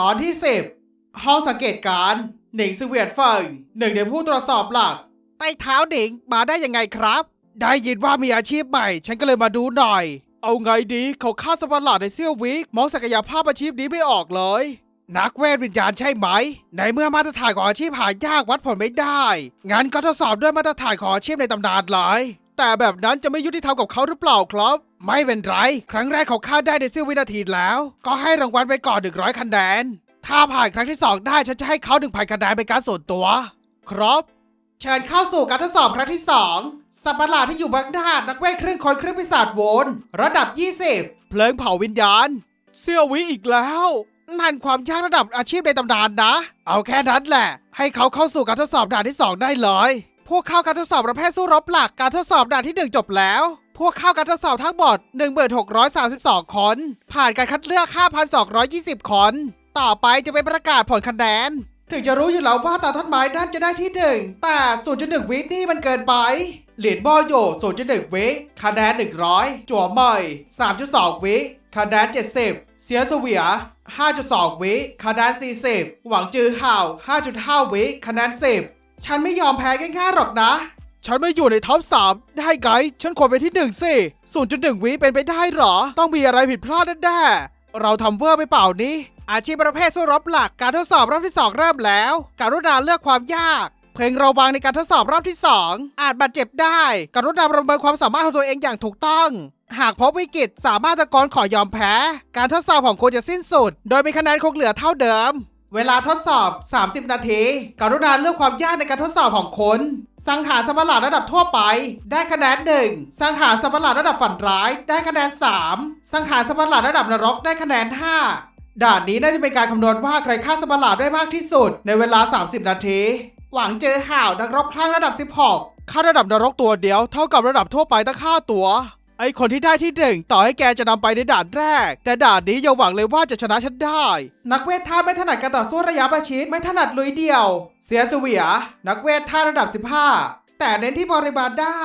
ตอนที่ 10 ห้องสังเกตการหนิงซเวียนเฟิงหนึ่งในผู้ตรวจสอบหลัก ใต้เท้าหนิงมาได้ยังไงครับ ได้ยินว่ามีอาชีพใหม่ ฉันก็เลยมาดูหน่อย เอาไงดีเขาฆ่าสัตว์ปหลาดในเซี่ยววิกมองศักยภาพอาชีพนี้ไม่ออกเลย นักเวทวิญญาณใช่ไหม ในเมื่อมาตรฐานของอาชีพหายากวัดผลไม่ได้ งั้นก็ทดสอบด้วยมาตรฐานของอาชีพในตำนานเลย แต่แบบนั้นจะไม่ยุติธรรมกับเขาหรือเปล่าครับ ไม่เป็นไร ครั้งแรกเขาฆ่าได้ในเสี้ยววินาทีแล้ว ก็ให้รางวัลไปก่อน100คะแนน ถ้าผ่านครั้งที่สองได้ฉันจะให้เขา1,000คะแนนเป็นการส่วนตัว ครับ เชิญเข้าสู่การทดสอบครั้งที่ 2 สัตว์ประหลาดที่อยู่เบื้องหน้านักเวทครึ่งคนครึ่งปีศาจโวนระดับ 20 เพลิงเผาวิญญาณเซี่ยววิอีกแล้วนั่นความยากระดับอาชีพในตำนานนะ เอาแค่นั้นแหละ ให้เขาเข้าสู่การทดสอบด่านที่ 2 ได้เลย พวกเข้าการทดสอบประเภทสู้รบหลักการทดสอบด่านที่ 1 จบแล้ว พวกเข้าการทดสอบทั้งหมด1632 คน ผ่านการคัดเลือก 5,220 คน ต่อไปจะเป็นประกาศผลคะแนนถึงจะรู้อยู่แล้วว่าตาท่อนไม้ด้านจะได้ที่หนึ่งแต่0.1วินี่มันเกินไป เหรียญบอโย0.1วิคะแนน100 จั่วเมย3.2 วิคะแนน70 เสียเสวีย 5.2 วิคะแนน40 หวังจือเห่า5.5 วิคะแนน10 ฉันไม่ยอมแพ้ง่ายๆหรอกนะ ฉันไม่อยู่ในท็อป 3 ได้ไง ฉันควรเป็นที่หนึ่งสิ0.1วิเป็นไปได้หรอ ต้องมีอะไรผิดพลาดแน่ๆเราทำเวอร์ไปเปล่านี้ อาชีพประเภทสู้รบหลัก การทดสอบรอบที่ 2 เริ่มแล้ว การุณาเลือกความยาก เพลงระวังในการทดสอบรอบที่ 2 อาจบาดเจ็บได้ การุณาประเมินความสามารถของตัวเองอย่างถูกต้องหากพบวิกฤตสามารถตะโกนขอยอมแพ้ การทดสอบของคุณจะสิ้นสุด โดยมีคะแนนคงเหลือเท่าเดิม เวลาทดสอบ 30 นาที กรุณาเลือกความยากในการทดสอบของคุณสังหารสัตว์ประหลาดระดับทั่วไป ได้คะแนนหนึ่งสังหารสัตว์ประหลาดระดับฝันร้าย ได้คะแนน 3 สังหารสัตว์ประหลาดระดับนรกได้คะแนน 5 ด่านนี้น่าจะเป็นการคำนวณว่าใครฆ่าสัตว์ปรหลาดได้มากที่สุด ในเวลา 30 นาที หวังเจอห่าวนักรบคลั่งระดับ 16ค่าระดับนรกตัวเดียวเท่ากับระดับทั่วไปตั้งค่าตัว ไอคนที่ได้ที่หนึ่งต่อให้แกจะนำไปในด่านแรก แต่ด่านนี้อย่าหวังเลยว่าจะชนะฉันได้ นักเวทท่าไม่ถนัดการต่อสู้ระยะประชิดไม่ถนัดลุยเดี่ยว เสียเสวีย นักเวทท่าระดับ 15 แต่เน้นที่ปริมาณได้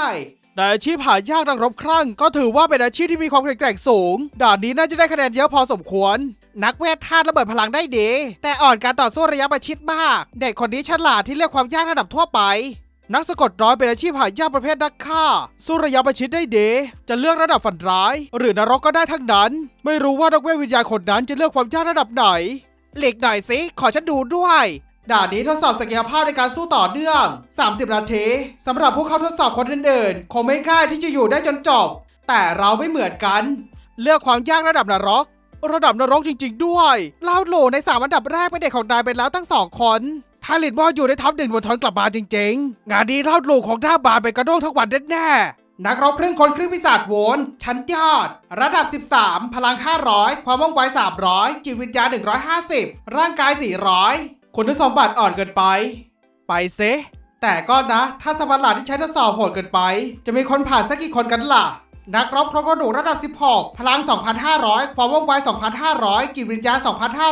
แต่อาชีพหายากนักรบครั่ง ก็ถือว่าเป็นอาชีพที่มีความแข็งแกร่งสูง ด่านนี้น่าจะได้คะแนนเยอะพอสมควร นักเวทท่าระเบิดพลังได้ดี แต่อ่อนการต่อสู้ระยะประชิดมาก เด็กคนนี้ฉลาดที่เลือกความยากระดับทั่วไป นักสะกดร้อยเป็นอาชีพหายากประเภทนักฆ่า สู้ระยะประชิดได้เด จะเลือกระดับฝันร้าย หรือนรกก็ได้ทั้งนั้น ไม่รู้ว่านักเวทวิญญาณคนนั้นจะเลือกความยากระดับไหนเหล็กหน่อยสิ ขอฉันดูด้วยด่านนี้ทดสอบศักยภาพในการสู้ต่อเนื่อง 30 นาทีสำหรับผู้เข้าทดสอบคนอื่นๆคงไม่ง่ายที่จะอยู่ได้จนจบ แต่เราไม่เหมือนกัน เลือกความยากระดับนรก ระดับนรกจริง ๆ ด้วยล่าโหลในสามอันดับแรกเป็นเด็กของนายไปแล้วตั้งสองคน ถ้าลินว่าอยู่ในท็อปหนึ่งบนทอนกลับมาจริง ๆ งานนี้เล่าโหลของหน้าบานไปกระโดงทั้งวันแน่ๆนักรบครึ่งคนครึ่งปีศาจโวนชั้นยอด ระดับ 13 พลัง 500 ความว่องไว 300 จิตวิญญาณ 150 ร่างกาย 400 คุณสมบัติอ่อนเกินไป ไปเซแต่ก็นะ ถ้าสมบัติหลาดที่ใช้ทดสอบโหดเกินไป จะมีคนผ่านสักกี่คนกันล่ะ นักรบโครโคดูระดับ 16 พลัง 2,500 ความว่องไว 2,500 จิตวิญญาณ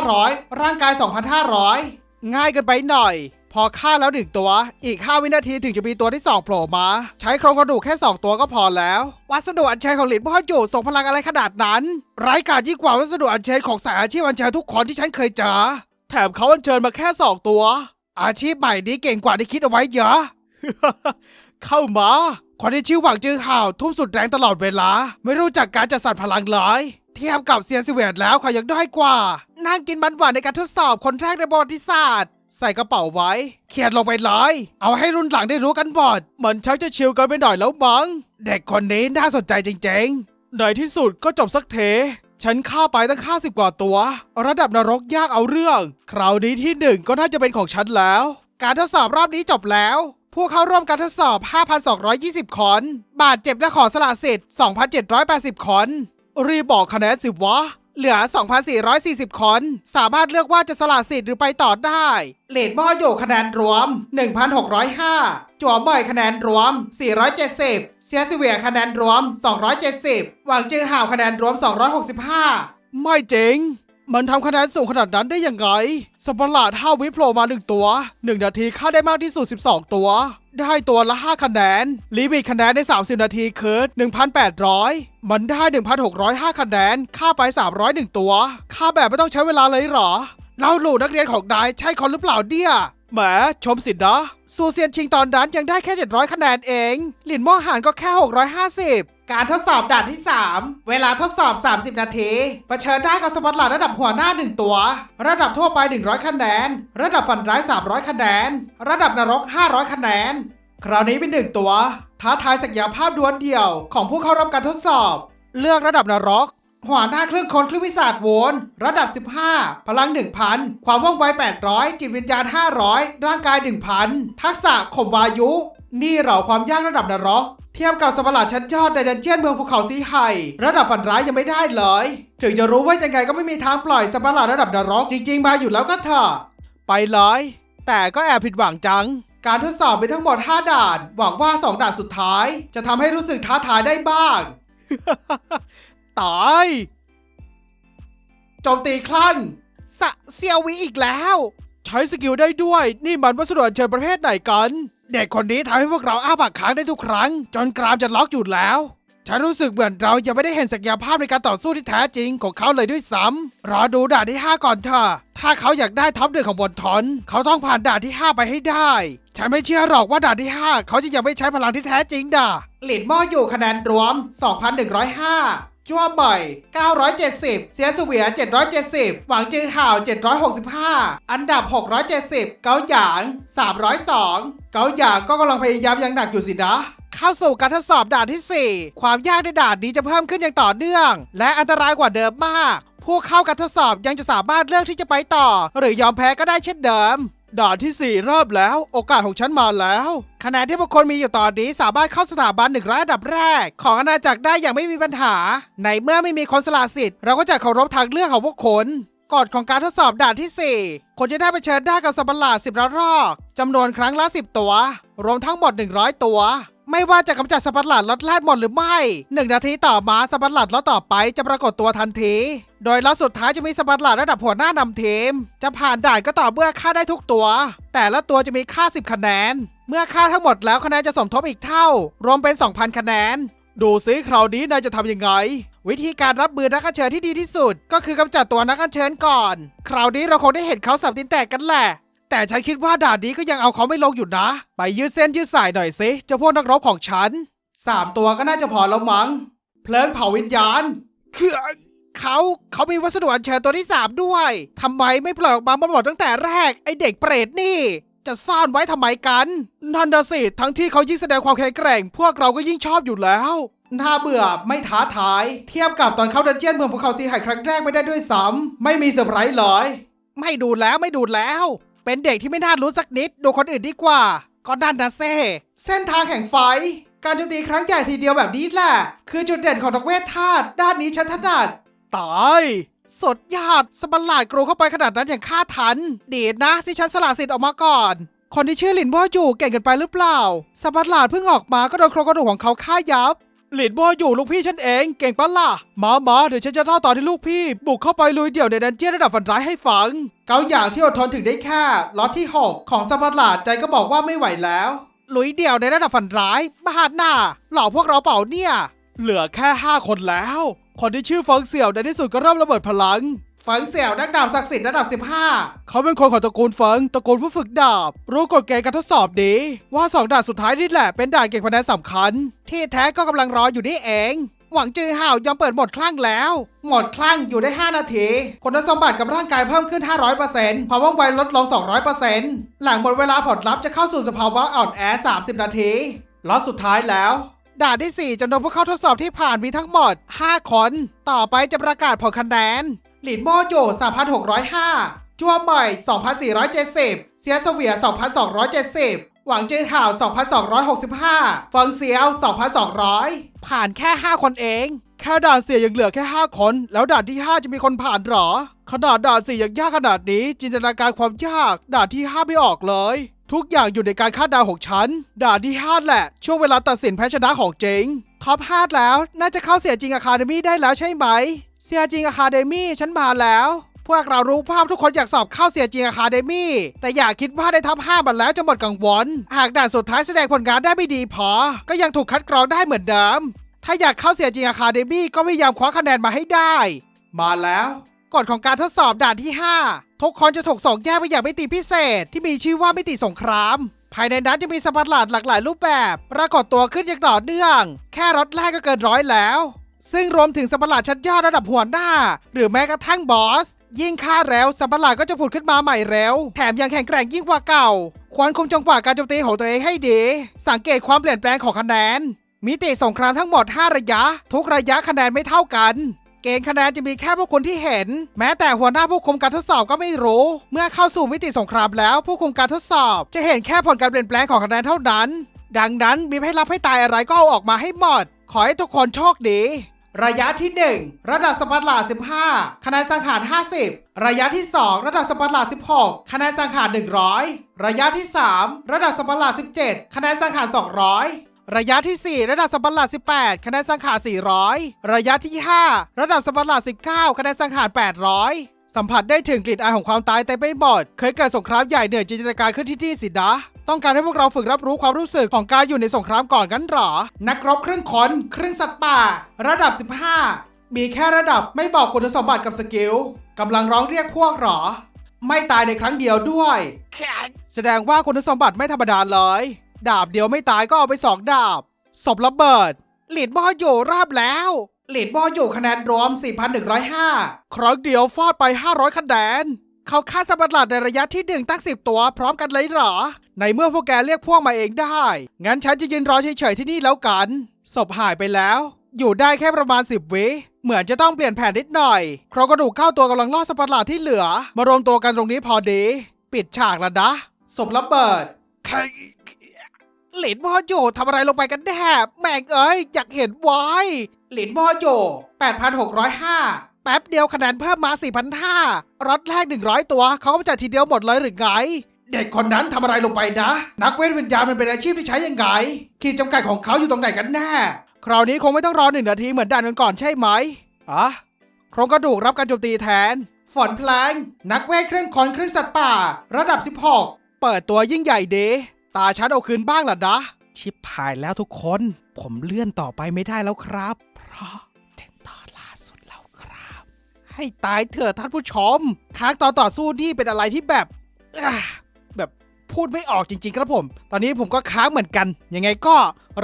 2,500 ร่างกาย 2,500 ง่ายเกันไปหน่อย พอฆ่าแล้วหนึ่งตัว อีก 5 วินาทีถึงจะมีตัวที่2โผล่มา ใช้โครงกระดูกแค่ 2 ตัวก็พอแล้ว วัสดุอัญเชิญของหลินพ่อจู่ส่งพลังอะไรขนาดนั้นไร้การยิ่งกว่าวัสดุอัญเชิญของสายอาชีพอัญเชิญทุกคนที่ฉันเคยเจอแถมเขาอัญเชิญมาแค่ 2 ตัว อาชีพใหม่นี้เก่งกว่าที่คิดเอาไว้เยอะเข้ามาคนที่ชื่อหวังจือห่าวทุ่มสุดแรงตลอดเวลา ไม่รู้จักการจัดสรรพลังเลย เทียบกับเซียนซิเวตแล้วเขายังด้อยกว่านั่งกินมันหวานในการทดสอบคนแรกในประวัติศาสตร์ ใส่กระเป๋าไว้ เขียนลงไปเลยเอาให้รุ่นหลังได้รู้กันหมดเหมันชักจะชิลกันไปหน่อยแล้วมั้งเด็กคนนี้น่าสนใจจริงๆในที่สุดก็จบสักเท ฉันฆ่าไปตั้งค่าสิบกว่าตัว ระดับนรกยากเอาเรื่อง คราวนี้ที่หนึ่งก็น่าจะเป็นของฉันแล้ว การทดสอบรอบนี้จบแล้วผู้เข้าร่วมการทดสอบ 5,220 คน บาดเจ็บและขอสละสิทธิ์ 2,780 คน รีบบอกคะแนนสิวะ เหลือ 2,440 คน สามารถเลือกว่าจะสละสิทธิ์หรือไปต่อได้เลดมอโยคะแนนรวม 1,605จั่วบ่อยคะแนนรวม 470 เสียสิเวียคะแนนรวม 270 หวังจือห่าวคะแนนรวม 265 ไม่จริง มันทำคะแนนสูงขนาดนั้นได้ยังไงสัตว์ปหลาด5วิโผล่มา1ตัว1นาทีฆ่าได้มากที่สุด 12 ตัว ได้ตัวละ 5 คะแนน ลิมิตคะแนนใน 30 นาทีคือ 1,800 มันได้ 1,605 คะแนนฆ่าไป 301 ตัวฆ่าแบบไม่ต้องใช้เวลาเลยเหรอ เราหลู่นักเรียนของนายใช่คนหรือเปล่าเดี่ย แหมชมสินะ ซูเซียนชิงตอนนั้นยังได้แค่ 700 คะแนนเอง หลินม่อหานก็แค่ 650 การทดสอบด่านที่ 3 เวลาทดสอบ 30 นาทีเผชิญได้กับสปอตไลท์ระดับหัวหน้า 1 ตัว ระดับทั่วไป 100 คะแนน ระดับฝันร้าย 300 คะแนน ระดับนรก 500 คะแนน คราวนี้เป็นหนึ่งตัว ท้าทายศักยภาพดวลเดี่ยวของผู้เข้ารับการทดสอบ เลือกระดับนรก หัวหน้าเครื่องคนคลื่นวิสาดโวน ระดับ 15 พลัง 1,000 ความว่องไว 800 จิตวิญญาณ 500 ร่างกาย 1,000 ทักษะข่มวายุ นี่เหราความยากระดับนรกเทียบกับสตว์ประหลาดชั้นยอดในดันเจียนเมืองภูเขาสีไห่ระดับฝันร้ายยังไม่ได้เลย ถึงจะรู้ว่ายังไงก็ไม่มีทางปล่อยสตว์ประหลาดระดับนรกจริง ๆ มาอยู่แล้วก็เถอะไปเลยแต่ก็แอบผิดหวังจังการทดสอบมีทั้งหมด 5 ด่าน หวังว่า 2 ด่านสุดท้าย จะทำให้รู้สึกท้าทายได้บ้าง ตายโจมตีคลั่งสะเซียววีอีกแล้ว ใช้สกิลได้ด้วย นี่มันวัสดุอัญเชิญประเภทไหนกัน เด็กคนนี้ทำให้พวกเราอ้าปากค้างได้ทุกครั้ง จนกรามจะล็อกอยู่แล้ว ฉันรู้สึกเหมือนเรายังไม่ได้เห็นศักยภาพในการต่อสู้ที่แท้จริงของเขาเลยด้วยซ้ำรอดูด่านที่ 5 ก่อนเถอะถ้าเขาอยากได้ท็อปหนึ่งของบนทอน เขาต้องผ่านด่านที่ 5 ไปให้ได้ ฉันไม่เชื่อหรอกว่าด่านที่ 5 เขาจะยังไม่ใช้พลังที่แท้จริงด่าหลินหม้ออยู่คะแนนรวม 2,105 จ้วใหม่970 เสียสเวีย 770 หวังจือห่าว 765 อันดับ 670 เกาหยาง 302 เกาหยางก็กำลังพยายามอยังหนักอยู่สินะเข้าสู่การทดสอบด่านที่ 4 ความยากในด่านนี้จะเพิ่มขึ้นอย่างต่อเนื่อง และอันตรายกว่าเดิมมาก ผู้เข้าการทดสอบยังจะสามารถเลือกที่จะไปต่อ หรือยอมแพ้ก็ได้เช่นเดิม ด่านที่ 4 เริ่มแล้ว โอกาสของฉันมาแล้วคะแนนที่พวกคนมีอยู่ตอนนี้สามารถเข้าสถาบันหนึ่งร้อยอันดับแรก ของอาณาจักรได้อย่างไม่มีปัญหา ในเมื่อไม่มีคนสละสิทธิ์เราก็จะเคารพทางเลือกของพวกคนกฎของการทดสอบด่านที่ 4 คนจะได้ไปเชิญได้กับสัตว์ปหลาดสิบระรอกจำนวนครั้งละ 10 ตัว รวมทั้งหมด 100 ตัว ไม่ว่าจะกำจัดสัตว์ประหลาดล็อตแรกหมดหรือไม่1นาทีต่อมาสัตว์ประหลาดล็อตต่อไปจะปรากฏตัวทันที โดยล็อตสุดท้ายจะมีสัตว์ประหลาดระดับหัวหน้านำทีม จะผ่านด่านก็ต่อเมื่อฆ่าได้ทุกตัว แต่ละตัวจะมีค่า 10 คะแนน เมื่อค่าทั้งหมดแล้วคะแนนจะสมทบอีกเท่า รวมเป็น 2,000 คะแนน ดูซิคราวนี้นายจะทำยังไง วิธีการรับมือนักเชิญที่ดีที่สุด ก็คือกำจัดตัวนักเชิญก่อน คราวนี้เราคงได้เห็นเขาสับตินแตกกันแหละ แต่ฉันคิดว่าด่านนี้ก็ยังเอาเขาไม่ลงอยู่นะ ไปยืดเส้นยืดสายหน่อยสิเจ้าพวกนักรบของฉันสามตัวก็น่าจะพอแล้วมั้ง เพลิงเผาวิญญาณ คือเขาเขามีวัสดุอัญเชิญตัวที่สามด้วยทำไมไม่ปล่อยออกมาหมดตั้งแต่แรก ไอเด็กเปรตนี่ จะซ่อนไว้ทำไมกันนันดาสิทั้งที่เขายิ่งแสดงความแข็งแกร่ง พวกเราก็ยิ่งชอบอยู่แล้วน่าเบื่อไม่ท้าทาย เทียบกับตอนเข้าดันเจียนเมืองภูเขาสีหายครั้งแรกไม่ได้ด้วยซ้ำไม่มีเซอร์ไพรส์เลยไม่ดูแล้วไม่ดูแล้ว เป็นเด็กที่ไม่น่ารู้สักนิด ดูคนอื่นดีกว่า ก็นั่นนะเซ่เส้นทางแห่งไฟ การโจมตีครั้งใหญ่ทีเดียวแบบนี้แหละ คือจุดเด่นของนักเวทธาตุด้านนี้ฉันถนัดตายสดยาดสบันหลาดกรูเข้าไปขนาดนั้นอย่างฆ่าทัน ดีดนะ ที่ฉันสละสิทธิ์ออกมาก่อน คนที่ชื่อหลินบ่ออยู่เก่งเกันไปหรือเปล่าสบันหลาดเพิ่งออกมาก็โดนโครงกระดูกของเขาฆ่ายับ หลินบัวอยู่ลูกพี่ฉันเองเก่งปะล่ะ มามาเดี๋ยวฉันจะเล่าต่อที่ลูกพี่ บุกเข้าไปลุยเดี่ยวในดันเจี้ยนระดับฝันร้ายให้ฟัง เกาอย่างที่อดทนถึงได้แค่ล็อตที่ 6 ของสบันหลาดใจก็บอกว่าไม่ไหวแล้ว ลุยเดี่ยวในระดับฝันร้ายบ้าหน้า หลอกพวกเราเปล่าเนี่ย เหลือแค่ 5 คนแล้ว คนที่ชื่อเฟิงเสี่ยวในที่สุดก็เริ่มระเบิดพลัง เฟิงเสี่ยวนักดาบศักดิ์สิทธิ์ระดับ 15 เขาเป็นคนของตระกูลเฟิงตระกูลผู้ฝึกดาบ รู้กฎเกณฑ์การทดสอบดีว่าสองด่านสุดท้ายนี่แหละเป็นด่านเก็บคะแนนสำคัญ ที่แท้ก็กำลังรออยู่นี่เอง หวังจือห่าวยอมเปิดหมดคลั่งแล้ว หมดคลั่งอยู่ได้ 5 นาทีคุณสมบัติกับร่างกายเพิ่มขึ้น 500%ความว่องไวลดลง 200%หลังหมดเวลาผลลัพธ์จะเข้าสู่สภาวะอ่อนแอ 30 นาทีล็อตสุดท้ายแล้วด่านที่ 4จำนวนผู้เข้าทดสอบที่ผ่านมีทั้งหมด 5 คน ต่อไปจะประกาศผลคะแนน หลินโมโจ3,605 จัวใหม่ 2,470 เสียเสวีย 2,270 หวังจือห่าว 2,265ฟิงเซียว 2,200 ผ่านแค่ 5 คนเอง แค่ด่านเสียยังเหลือแค่ 5 คน แล้วด่านที่ 5 จะมีคนผ่านหรอ ขนาดด่านเสียยังยากขนาดนี้ จินตนาการความยาก ด่านที่ 5 ไม่ออกเลยทุกอย่างอยู่ในการคาดเดาของฉัน ด่านที่5แหละ ช่วงเวลาตัดสินแพ้ชนะของเจงท็อป5แล้ว น่าจะเข้าเสียจริงอะคาเดมี่ได้แล้วใช่ไหม เสียจิงอะคาเดมี่ฉันมาแล้ว พวกเรารู้ภาพทุกคนอยากสอบเข้าเสียจริงอะคาเดมี่แต่อย่าคิดว่าได้ท็อป5มาแล้วจะหมดกังวล หากด่านสุดท้ายแสดงผลงานได้ไม่ดีพอ ก็ยังถูกคัดกรองได้เหมือนเดิม ถ้าอยากเข้าเสียจริงอะคาเดมี่ก็พยายามคว้าคะแนนมาให้ได้ มาแล้วกฎของการทดสอบด่านที่ 5 ทุกคนจะถูกส่งแยกไปอย่างมิติพิเศษ ที่มีชื่อว่ามิติสงคราม ภายในนั้นจะมีสัตว์ประหลาดหลากหลายรูปแบบ ปรากฏตัวขึ้นอย่างต่อเนื่อง แค่รถแรกก็เกินร้อยแล้ว ซึ่งรวมถึงสัตว์ประหลาดชั้นยอดระดับหัวหน้า หรือแม้กระทั่งบอส ยิ่งฆ่าแล้วสัตว์ประหลาดก็จะผุดขึ้นมาใหม่เร็วแถมยังแข็งแกร่งยิ่งกว่าเก่า ควรคุมจังหวะการโจมตีของตัวเองให้ดี สังเกตความเปลี่ยนแปลงของคะแนน มิติสงครามทั้งหมด 5 ระยะ ทุกระยะคะแนนไม่เท่ากันเกณฑ์คะแนนจะมีแค่พวกคุณที่เห็น แม้แต่หัวหน้าผู้คุมการทดสอบก็ไม่รู้ เมื่อเข้าสู่มิติสงครามแล้วผู้คุมการทดสอบ จะเห็นแค่ผลการเปลี่ยนแปลงของคะแนนเท่านั้น ดังนั้นมีให้รับให้ตายอะไรก็เอาออกมาให้หมด ขอให้ทุกคนโชคดี ระยะที่ 1 ระดับสปัตหลา15 คะแนนสังหาร 50 ระยะที่ 2 ระดับสปัตหลา16 คะแนนสังหาร 100 ระยะที่ 3 ระดับสปัตหลา17 คะแนนสังหาร 200ระยะที่ 4 ระดับสปัตหลา18 คะแนนสังหาร 400 ระยะที่ 5 ระดับสปัตหลา19 คะแนนสังหาร 800 สัมผัสได้ถึงกลิ่นอายของความตายเต็มไปหมด เคยเกิดสงครามใหญ่เหนื่อยจินตนาการขึ้นที่นี่สินะ ต้องการให้พวกเราฝึกรับรู้ความรู้สึกของการอยู่ในสงครามก่อนกันหรอ นักรบครึ่งคนครึ่งสัตว์ป่า ระดับ 15 มีแค่ระดับไม่บอกคุณสมบัติกับสกิลกำลังร้องเรียกพวกหรอ ไม่ตายในครั้งเดียวด้วย แสดงว่าคุณสมบัติไม่ธรรมดาเลย ดาบเดียวไม่ตายก็เอาไปสองดาบศพระเบิดหลีดบออยู่ราบแล้วหลีดบออยู่คะแนนรวม 4,105 ครั้งเดียวฟาดไป 500 คะแนนเขาฆ่าสัตว์ประหลาดในระยะที่หนึ่งตั้ง 10 ตัวพร้อมกันเลยเหรอ ในเมื่อพวกแกเรียกพวกมาเองได้ งั้นฉันจะยืนรอเฉยๆที่นี่แล้วกัน ศพหายไปแล้ว อยู่ได้แค่ประมาณ 10 วิ เหมือนจะต้องเปลี่ยนแผนนิดหน่อยโครงกระดูกเข้าตัวกำลังล่อสัตว์ประหลาดที่เหลือ มารวมตัวกันตรงนี้พอดี ปิดฉากแล้วนะ ศพระเบิดหลินพ่อโยทำอะไรลงไปกันแน่แม่งเอ้ย อยากเห็นไว้หลินพ่อโย8,605แป๊บเดียวคะแนนเพิ่มมา4,500รถแรก 100 ตัว เขาก็จะทีเดียวหมดเลยหรือไง เด็กคนนั้นทำอะไรลงไปนะ นักเวทวิญญาณมันเป็นอาชีพที่ใช้ยังไงขีดจำกัดของเขาอยู่ตรงไหนกันแน่คราวนี้คงไม่ต้องรอหนึ่งนาทีเหมือนด่านก่อนใช่ไหมอะโครงกระดูกรับการโจมตีแทนฝนแพลง นักเวทเครื่องคอนเครื่องสัตว์ป่า ระดับ 16 เปิดตัวยิ่งใหญ่เดตาฉันเอาคืนบ้างล่ะนะ ชิบหายแล้วทุกคน ผมเลื่อนต่อไปไม่ได้แล้วครับ เพราะถึงตอนล่าสุดแล้วครับ ให้ตายเถอะท่านผู้ชมค้างตอนต่อสู้นี่เป็นอะไรที่แบบ พูดไม่ออกจริงๆครับผม ตอนนี้ผมก็ค้างเหมือนกัน ยังไงก็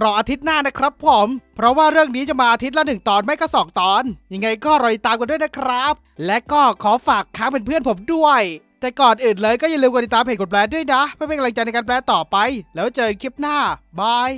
รออาทิตย์หน้านะครับผม เพราะว่าเรื่องนี้จะมาอาทิตย์ละหนึ่งตอนไม่ก็สองตอน ยังไงก็รอติดตามกันด้วยนะครับ และก็ขอฝากค้างเป็นเพื่อนผมด้วย แต่ก่อนอื่นเลยก็อย่าลืมกดติดตามเพจกดแปลด้วยนะเพื่อเป็นกำลังใจในการแปลต่อไป แล้วเจอกันคลิปหน้าบาย